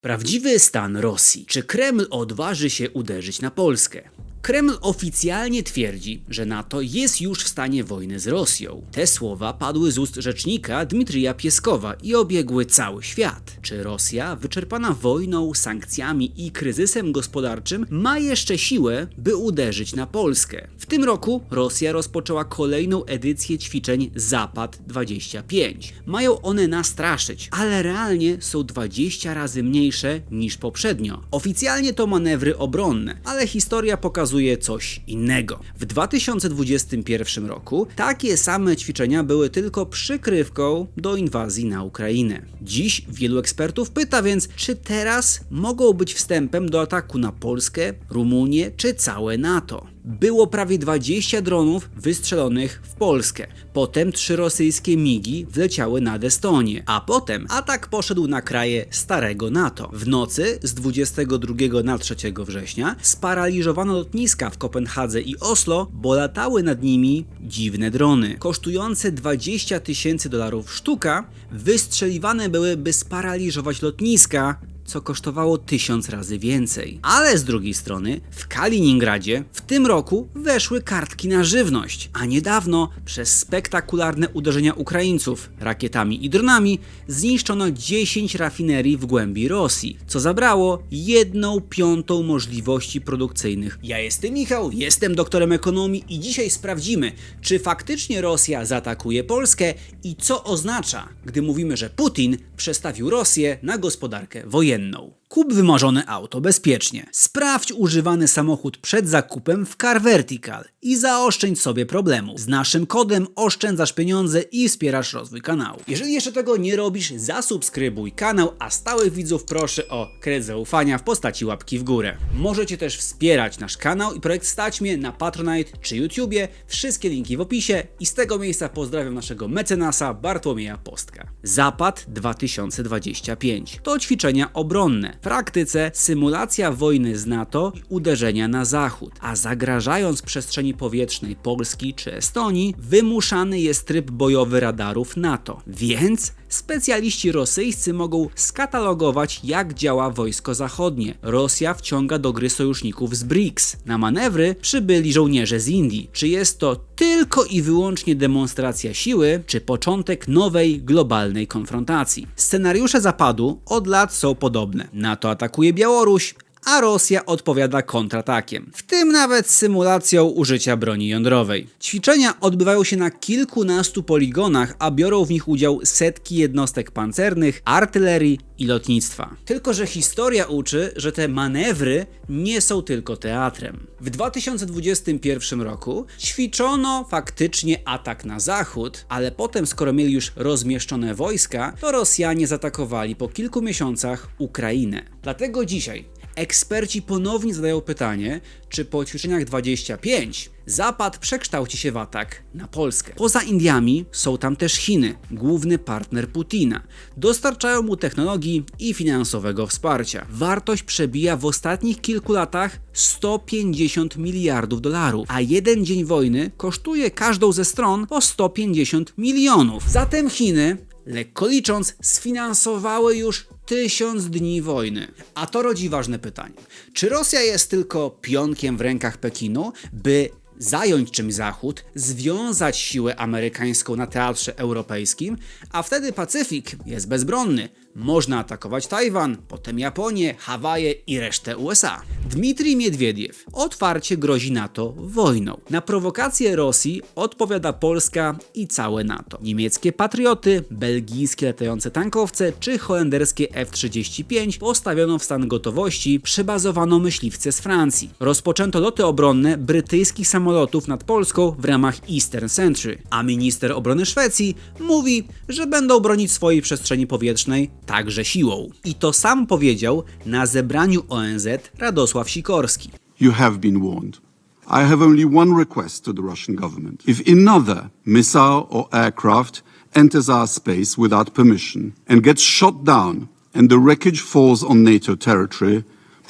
Prawdziwy stan Rosji. Czy Kreml odważy się uderzyć na Polskę? Kreml oficjalnie twierdzi, że NATO jest już w stanie wojny z Rosją. Te słowa padły z ust rzecznika Dmitrija Pieskowa i obiegły cały świat. Czy Rosja, wyczerpana wojną, sankcjami i kryzysem gospodarczym, ma jeszcze siłę, by uderzyć na Polskę? W tym roku Rosja rozpoczęła kolejną edycję ćwiczeń Zapad 25. Mają one nastraszyć, ale realnie są 20 razy mniejsze niż poprzednio. Oficjalnie to manewry obronne, ale historia pokazuje coś innego. W 2021 roku takie same ćwiczenia były tylko przykrywką do inwazji na Ukrainę. Dziś wielu ekspertów pyta więc, czy teraz mogą być wstępem do ataku na Polskę, Rumunię czy całe NATO. Było prawie 20 dronów wystrzelonych w Polskę. Potem trzy rosyjskie migi wleciały nad Estonię, a potem atak poszedł na kraje starego NATO. W nocy z 22 na 3 września sparaliżowano lotniska w Kopenhadze i Oslo, bo latały nad nimi dziwne drony. Kosztujące 20 tysięcy dolarów sztuka, wystrzeliwane były, by sparaliżować lotniska, co kosztowało tysiąc razy więcej. Ale z drugiej strony, w Kaliningradzie w tym roku weszły kartki na żywność, a niedawno przez spektakularne uderzenia Ukraińców rakietami i dronami zniszczono 10 rafinerii w głębi Rosji, co zabrało jedną piątą możliwości produkcyjnych. Ja jestem Michał, jestem doktorem ekonomii i dzisiaj sprawdzimy, czy faktycznie Rosja zaatakuje Polskę i co oznacza, gdy mówimy, że Putin przestawił Rosję na gospodarkę wojenną. No. Kup wymarzone auto bezpiecznie. Sprawdź używany samochód przed zakupem w Car Vertical i zaoszczędź sobie problemu. Z naszym kodem oszczędzasz pieniądze i wspierasz rozwój kanału. Jeżeli jeszcze tego nie robisz, zasubskrybuj kanał, a stałych widzów proszę o kredyt zaufania w postaci łapki w górę. Możecie też wspierać nasz kanał i projekt Stać Mnie na Patronite czy YouTubie. Wszystkie linki w opisie i z tego miejsca pozdrawiam naszego mecenasa Bartłomieja Postka. Zapad 2025 to ćwiczenia obronne. Praktyce symulacja wojny z NATO i uderzenia na zachód, a zagrażając przestrzeni powietrznej Polski czy Estonii, wymuszany jest tryb bojowy radarów NATO. Więc specjaliści rosyjscy mogą skatalogować, jak działa wojsko zachodnie. Rosja wciąga do gry sojuszników z BRICS. Na manewry przybyli żołnierze z Indii. Czy jest to tylko i wyłącznie demonstracja siły, czy początek nowej globalnej konfrontacji? Scenariusze Zapadu od lat są podobne. NATO atakuje Białoruś, a Rosja odpowiada kontratakiem, w tym nawet symulacją użycia broni jądrowej. Ćwiczenia odbywają się na kilkunastu poligonach, a biorą w nich udział setki jednostek pancernych, artylerii i lotnictwa. Tylko, że historia uczy, że te manewry nie są tylko teatrem. W 2021 roku ćwiczono faktycznie atak na zachód, ale potem, skoro mieli już rozmieszczone wojska, to Rosjanie zaatakowali po kilku miesiącach Ukrainę. Dlatego dzisiaj Eksperci ponownie zadają pytanie, czy po ćwiczeniach 25 Zapad przekształci się w atak na Polskę. Poza Indiami są tam też Chiny, główny partner Putina. Dostarczają mu technologii i finansowego wsparcia. Wartość przebija w ostatnich kilku latach 150 miliardów dolarów, a jeden dzień wojny kosztuje każdą ze stron po 150 milionów. Zatem Chiny lekko licząc, sfinansowały już tysiąc dni wojny. A to rodzi ważne pytanie. Czy Rosja jest tylko pionkiem w rękach Pekinu, by zająć czymś Zachód, związać siłę amerykańską na teatrze europejskim, a wtedy Pacyfik jest bezbronny. Można atakować Tajwan, potem Japonię, Hawaje i resztę USA. Dmitrij Miedwiediew otwarcie grozi NATO wojną. Na prowokacje Rosji odpowiada Polska i całe NATO. Niemieckie patrioty, belgijskie latające tankowce czy holenderskie F-35 postawiono w stan gotowości, przybazowano myśliwce z Francji. Rozpoczęto loty obronne brytyjskich samolotów nad Polską w ramach Eastern Sentry, a minister obrony Szwecji mówi, że będą bronić swojej przestrzeni powietrznej także siłą. I to sam powiedział na zebraniu ONZ Radosław Sikorski. You have been warned. I have only one request to the Russian government. If another missile or aircraft enters our space without permission and gets shot down and the wreckage falls on NATO territory,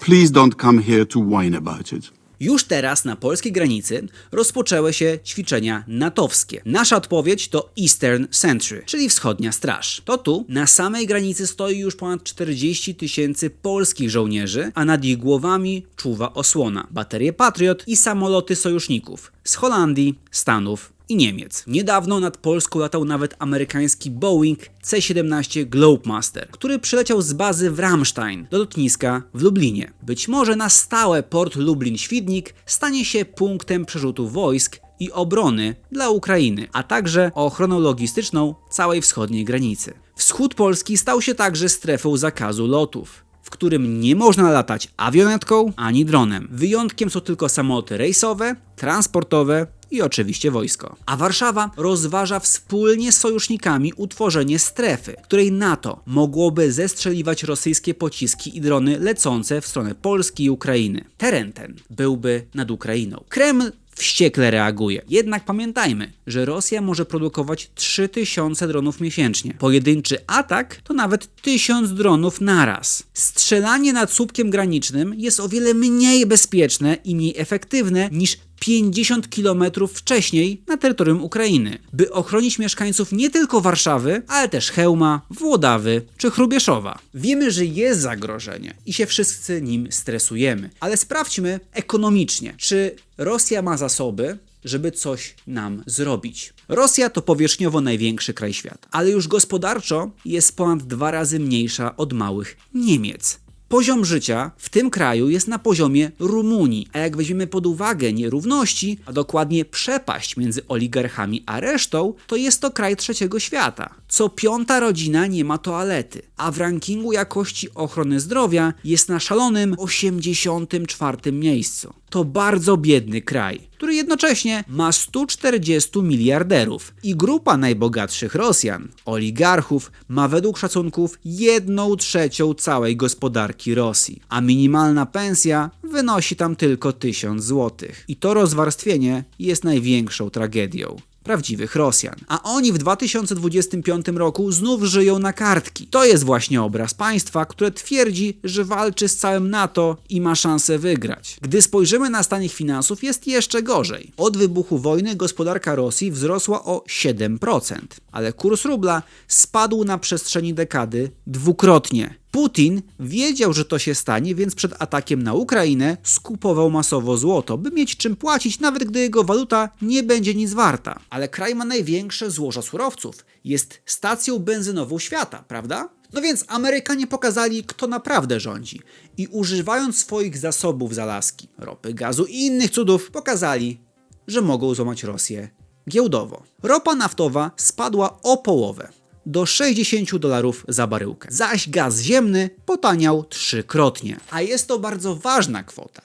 please don't come here to whine about it. Już teraz na polskiej granicy rozpoczęły się ćwiczenia natowskie. Nasza odpowiedź to Eastern Sentry, czyli wschodnia straż. To tu, na samej granicy stoi już ponad 40 tysięcy polskich żołnierzy, a nad ich głowami czuwa osłona, baterie Patriot i samoloty sojuszników z Holandii, Stanów i Niemiec. Niedawno nad Polską latał nawet amerykański Boeing C-17 Globemaster, który przyleciał z bazy w Ramstein do lotniska w Lublinie. Być może na stałe port Lublin-Świdnik stanie się punktem przerzutu wojsk i obrony dla Ukrainy, a także ochroną logistyczną całej wschodniej granicy. Wschód Polski stał się także strefą zakazu lotów w którym nie można latać awionetką ani dronem. Wyjątkiem są tylko samoloty rejsowe, transportowe i oczywiście wojsko. A Warszawa rozważa wspólnie z sojusznikami utworzenie strefy, której NATO mogłoby zestrzeliwać rosyjskie pociski i drony lecące w stronę Polski i Ukrainy. Teren ten byłby nad Ukrainą. Kreml wściekle reaguje. Jednak pamiętajmy, że Rosja może produkować 3000 dronów miesięcznie. Pojedynczy atak to nawet 1000 dronów naraz. Strzelanie nad słupkiem granicznym jest o wiele mniej bezpieczne i mniej efektywne niż 50 km wcześniej na terytorium Ukrainy, by ochronić mieszkańców nie tylko Warszawy, ale też Chełma, Włodawy czy Chrubieszowa. Wiemy, że jest zagrożenie i się wszyscy nim stresujemy, ale sprawdźmy ekonomicznie, czy Rosja ma zasoby, żeby coś nam zrobić. Rosja to powierzchniowo największy kraj świata, ale już gospodarczo jest ponad dwa razy mniejsza od małych Niemiec. Poziom życia w tym kraju jest na poziomie Rumunii, a jak weźmiemy pod uwagę nierówności, a dokładnie przepaść między oligarchami a resztą, to jest to kraj trzeciego świata. Co piąta rodzina nie ma toalety, a w rankingu jakości ochrony zdrowia jest na szalonym 84 miejscu. To bardzo biedny kraj, który jednocześnie ma 140 miliarderów i grupa najbogatszych Rosjan, oligarchów, ma według szacunków 1 trzecią całej gospodarki Rosji, a minimalna pensja wynosi tam tylko 1000 zł. I to rozwarstwienie jest największą tragedią prawdziwych Rosjan. A oni w 2025 roku znów żyją na kartki. To jest właśnie obraz państwa, które twierdzi, że walczy z całym NATO i ma szansę wygrać. Gdy spojrzymy na stan ich finansów, jest jeszcze gorzej. Od wybuchu wojny gospodarka Rosji wzrosła o 7%, ale kurs rubla spadł na przestrzeni dekady dwukrotnie. Putin wiedział, że to się stanie, więc przed atakiem na Ukrainę skupował masowo złoto, by mieć czym płacić, nawet gdy jego waluta nie będzie nic warta. Ale kraj ma największe złoża surowców. Jest stacją benzynową świata, prawda? No więc Amerykanie pokazali, kto naprawdę rządzi. I używając swoich zasobów z Alaski, ropy, gazu i innych cudów, pokazali, że mogą złamać Rosję giełdowo. Ropa naftowa spadła o połowę do 60 dolarów za baryłkę. Zaś gaz ziemny potaniał trzykrotnie. A jest to bardzo ważna kwota,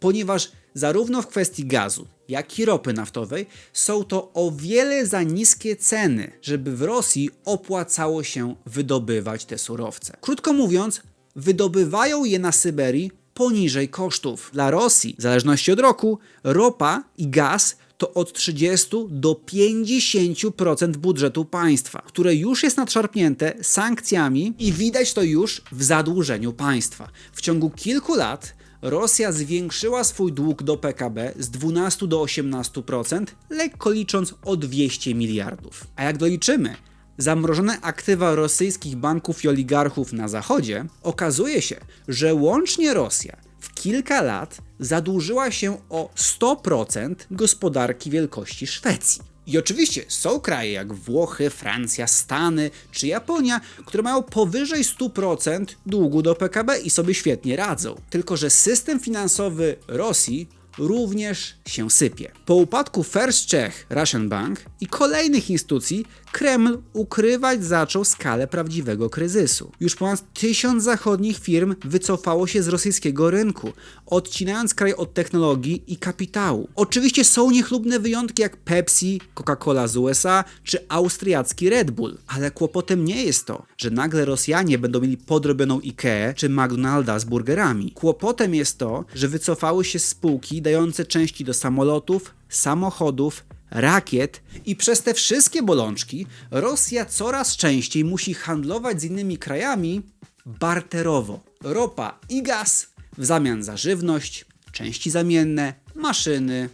ponieważ zarówno w kwestii gazu, jak i ropy naftowej są to o wiele za niskie ceny, żeby w Rosji opłacało się wydobywać te surowce. Krótko mówiąc, wydobywają je na Syberii poniżej kosztów. Dla Rosji, w zależności od roku, ropa i gaz to od 30 do 50% budżetu państwa, które już jest nadszarpnięte sankcjami i widać to już w zadłużeniu państwa. W ciągu kilku lat Rosja zwiększyła swój dług do PKB z 12 do 18%, lekko licząc o 200 miliardów. A jak doliczymy zamrożone aktywa rosyjskich banków i oligarchów na zachodzie, okazuje się, że łącznie Rosja w kilka lat zadłużyła się o 100% gospodarki wielkości Szwecji. I oczywiście są kraje jak Włochy, Francja, Stany czy Japonia, które mają powyżej 100% długu do PKB i sobie świetnie radzą. Tylko, że system finansowy Rosji również się sypie. Po upadku First Czech Russian Bank i kolejnych instytucji Kreml ukrywać zaczął skalę prawdziwego kryzysu. Już ponad tysiąc zachodnich firm wycofało się z rosyjskiego rynku, odcinając kraj od technologii i kapitału. Oczywiście są niechlubne wyjątki jak Pepsi, Coca-Cola z USA czy austriacki Red Bull, ale kłopotem nie jest to, że nagle Rosjanie będą mieli podrobioną Ikea czy McDonalda z burgerami. Kłopotem jest to, że wycofały się spółki części do samolotów, samochodów, rakiet i przez te wszystkie bolączki Rosja coraz częściej musi handlować z innymi krajami barterowo. Ropa i gaz w zamian za żywność, części zamienne, maszyny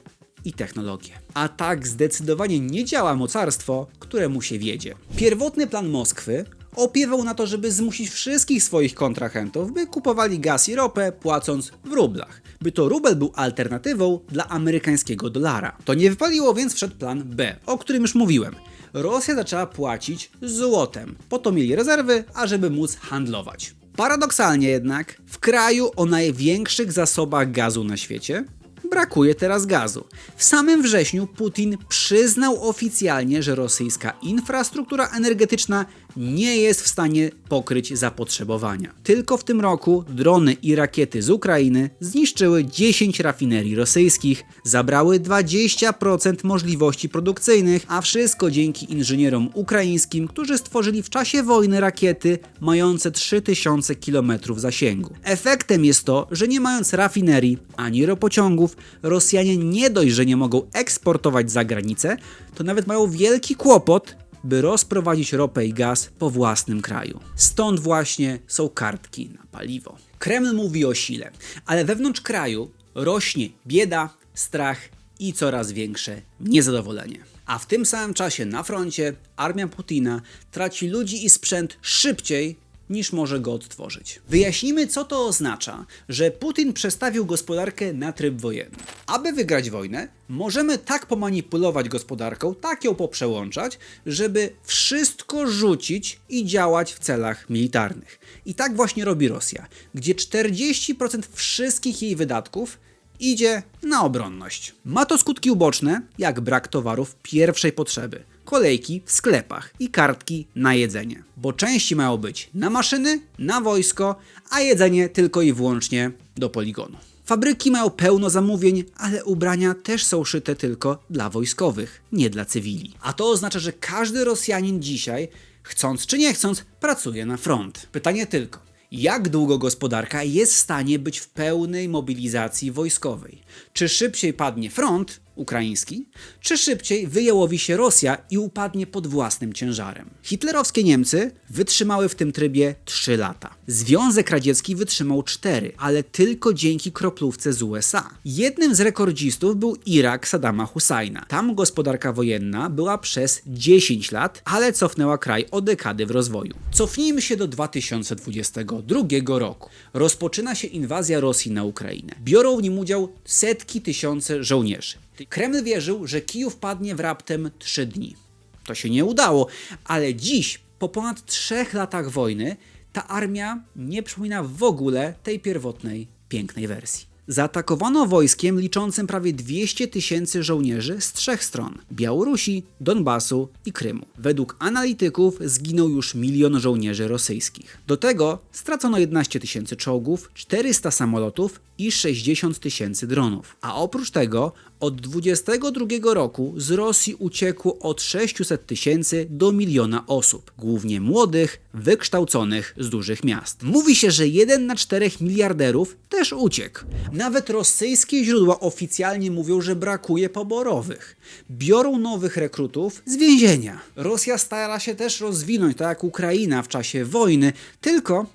i technologie. A tak zdecydowanie nie działa mocarstwo, któremu się wiedzie. Pierwotny plan Moskwy opiewał na to, żeby zmusić wszystkich swoich kontrahentów, by kupowali gaz i ropę płacąc w rublach, by to rubel był alternatywą dla amerykańskiego dolara. To nie wypaliło, więc wszedł plan B, o którym już mówiłem. Rosja zaczęła płacić złotem. Po to mieli rezerwy, ażeby móc handlować. Paradoksalnie jednak, w kraju o największych zasobach gazu na świecie brakuje teraz gazu. W samym wrześniu Putin przyznał oficjalnie, że rosyjska infrastruktura energetyczna nie jest w stanie pokryć zapotrzebowania. Tylko w tym roku drony i rakiety z Ukrainy zniszczyły 10 rafinerii rosyjskich, zabrały 20% możliwości produkcyjnych, a wszystko dzięki inżynierom ukraińskim, którzy stworzyli w czasie wojny rakiety mające 3000 km zasięgu. Efektem jest to, że nie mając rafinerii ani ropociągów, Rosjanie nie dość, że nie mogą eksportować za granicę, to nawet mają wielki kłopot, by rozprowadzić ropę i gaz po własnym kraju. Stąd właśnie są kartki na paliwo. Kreml mówi o sile, ale wewnątrz kraju rośnie bieda, strach i coraz większe niezadowolenie. A w tym samym czasie na froncie armia Putina traci ludzi i sprzęt szybciej niż może go odtworzyć. Wyjaśnimy, co to oznacza, że Putin przestawił gospodarkę na tryb wojenny. Aby wygrać wojnę, możemy tak pomanipulować gospodarką, tak ją poprzełączać, żeby wszystko rzucić i działać w celach militarnych. I tak właśnie robi Rosja, gdzie 40% wszystkich jej wydatków idzie na obronność. Ma to skutki uboczne, jak brak towarów pierwszej potrzeby, kolejki w sklepach i kartki na jedzenie. Bo części mają być na maszyny, na wojsko, a jedzenie tylko i wyłącznie do poligonu. Fabryki mają pełno zamówień, ale ubrania też są szyte tylko dla wojskowych, nie dla cywili. A to oznacza, że każdy Rosjanin dzisiaj, chcąc czy nie chcąc, pracuje na front. Pytanie tylko, jak długo gospodarka jest w stanie być w pełnej mobilizacji wojskowej? Czy szybciej padnie front ukraiński, czy szybciej wyjałowi się Rosja i upadnie pod własnym ciężarem? Hitlerowskie Niemcy wytrzymały w tym trybie 3 lata. Związek Radziecki wytrzymał 4, ale tylko dzięki kroplówce z USA. Jednym z rekordzistów był Irak Saddama Husajna. Tam gospodarka wojenna była przez 10 lat, ale cofnęła kraj o dekady w rozwoju. Cofnijmy się do 2022 roku. Rozpoczyna się inwazja Rosji na Ukrainę. Biorą w nim udział setki tysiące żołnierzy. Kreml wierzył, że Kijów padnie w raptem 3 dni. To się nie udało, ale dziś, po ponad trzech latach wojny, ta armia nie przypomina w ogóle tej pierwotnej, pięknej wersji. Zaatakowano wojskiem liczącym prawie 200 tysięcy żołnierzy z trzech stron Białorusi, Donbasu i Krymu. Według analityków zginął już milion żołnierzy rosyjskich. Do tego stracono 11 tysięcy czołgów, 400 samolotów i 60 tysięcy dronów. A oprócz tego od 22 roku z Rosji uciekło od 600 tysięcy do miliona osób, głównie młodych, wykształconych z dużych miast. Mówi się, że jeden na czterech miliarderów też uciekł. Nawet rosyjskie źródła oficjalnie mówią, że brakuje poborowych. Biorą nowych rekrutów z więzienia. Rosja stara się też rozwinąć, tak jak Ukraina w czasie wojny, tylko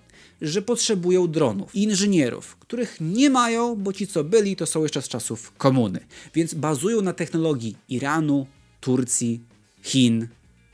że potrzebują dronów inżynierów, których nie mają, bo ci co byli, to są jeszcze z czasów komuny. Więc bazują na technologii Iranu, Turcji, Chin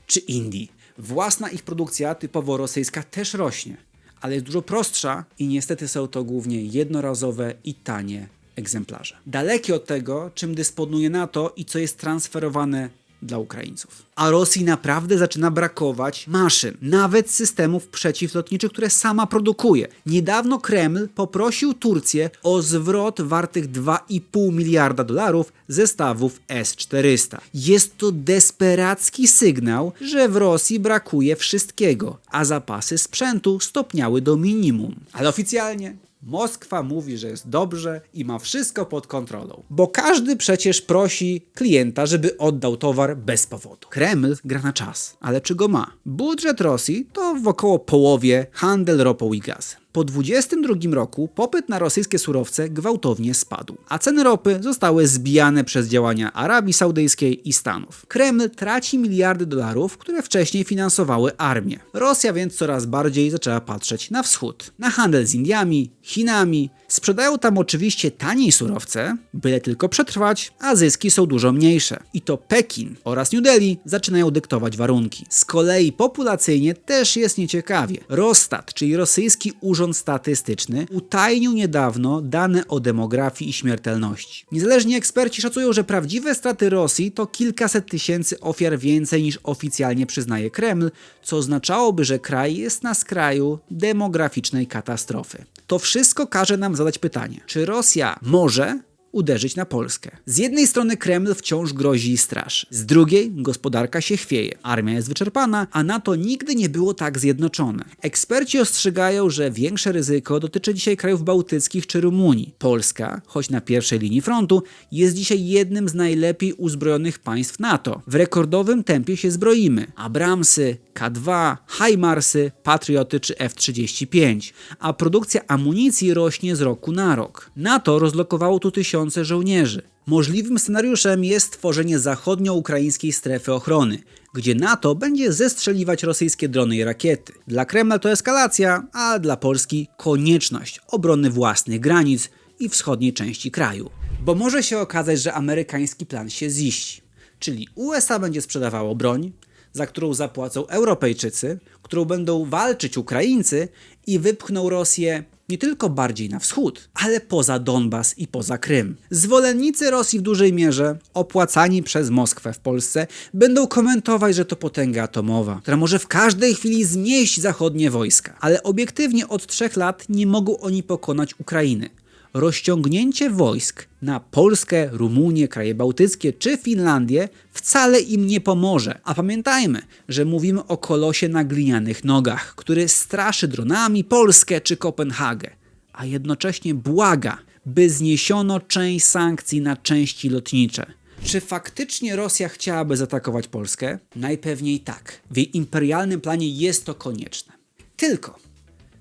czy Indii. Własna ich produkcja typowo rosyjska też rośnie, ale jest dużo prostsza i niestety są to głównie jednorazowe i tanie egzemplarze. Dalekie od tego, czym dysponuje NATO i co jest transferowane dla Ukraińców. A Rosji naprawdę zaczyna brakować maszyn, nawet systemów przeciwlotniczych, które sama produkuje. Niedawno Kreml poprosił Turcję o zwrot wartych 2,5 miliarda dolarów zestawów S-400. Jest to desperacki sygnał, że w Rosji brakuje wszystkiego, a zapasy sprzętu stopniały do minimum. Ale oficjalnie Moskwa mówi, że jest dobrze i ma wszystko pod kontrolą. Bo każdy przecież prosi klienta, żeby oddał towar bez powodu. Kreml gra na czas, ale czy go ma? Budżet Rosji to w około połowie handel ropą i gazem. Po 2022 roku popyt na rosyjskie surowce gwałtownie spadł, a ceny ropy zostały zbijane przez działania Arabii Saudyjskiej i Stanów. Kreml traci miliardy dolarów, które wcześniej finansowały armię. Rosja więc coraz bardziej zaczęła patrzeć na wschód, na handel z Indiami, Chinami Sprzedają tam oczywiście taniej surowce, byle tylko przetrwać, a zyski są dużo mniejsze. I to Pekin oraz New Delhi zaczynają dyktować warunki. Z kolei populacyjnie też jest nieciekawie. Rostat, czyli rosyjski urząd statystyczny, utajnił niedawno dane o demografii i śmiertelności. Niezależni eksperci szacują, że prawdziwe straty Rosji to kilkaset tysięcy ofiar więcej niż oficjalnie przyznaje Kreml, co oznaczałoby, że kraj jest na skraju demograficznej katastrofy. To wszystko każe nam zadać pytanie, czy Rosja może uderzyć na Polskę. Z jednej strony Kreml wciąż grozi i straszy, z drugiej gospodarka się chwieje, armia jest wyczerpana, a NATO nigdy nie było tak zjednoczone. Eksperci ostrzegają, że większe ryzyko dotyczy dzisiaj krajów bałtyckich czy Rumunii. Polska, choć na pierwszej linii frontu, jest dzisiaj jednym z najlepiej uzbrojonych państw NATO. W rekordowym tempie się zbroimy. Abramsy, K2, HIMARSy, Patrioty czy F-35, a produkcja amunicji rośnie z roku na rok. NATO rozlokowało tu tysiące żołnierzy. Możliwym scenariuszem jest stworzenie zachodnio-ukraińskiej strefy ochrony, gdzie NATO będzie zestrzeliwać rosyjskie drony i rakiety. Dla Kremla to eskalacja, a dla Polski konieczność obrony własnych granic i wschodniej części kraju. Bo może się okazać, że amerykański plan się ziści. Czyli USA będzie sprzedawało broń, za którą zapłacą Europejczycy, którą będą walczyć Ukraińcy i wypchną Rosję nie tylko bardziej na wschód, ale poza Donbas i poza Krym. Zwolennicy Rosji w dużej mierze, opłacani przez Moskwę w Polsce, będą komentować, że to potęga atomowa, która może w każdej chwili zmieść zachodnie wojska. Ale obiektywnie od trzech lat nie mogą oni pokonać Ukrainy rozciągnięcie wojsk na Polskę, Rumunię, kraje bałtyckie czy Finlandię wcale im nie pomoże. A pamiętajmy, że mówimy o kolosie na glinianych nogach, który straszy dronami Polskę czy Kopenhagę, a jednocześnie błaga, by zniesiono część sankcji na części lotnicze. Czy faktycznie Rosja chciałaby zaatakować Polskę? Najpewniej tak. W jej imperialnym planie jest to konieczne. Tylko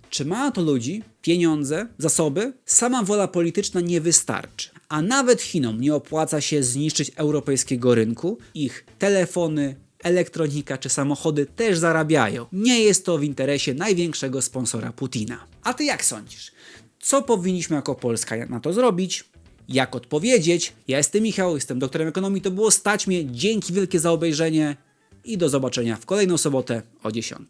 czy ma to ludzi, pieniądze, zasoby? Sama wola polityczna nie wystarczy. A nawet Chinom nie opłaca się zniszczyć europejskiego rynku. Ich telefony, elektronika czy samochody też zarabiają. Nie jest to w interesie największego sponsora Putina. A ty jak sądzisz? Co powinniśmy jako Polska na to zrobić? Jak odpowiedzieć? Ja jestem Michał, jestem doktorem ekonomii. To było Stać mnie. Dzięki wielkie za obejrzenie i do zobaczenia w kolejną sobotę o 10.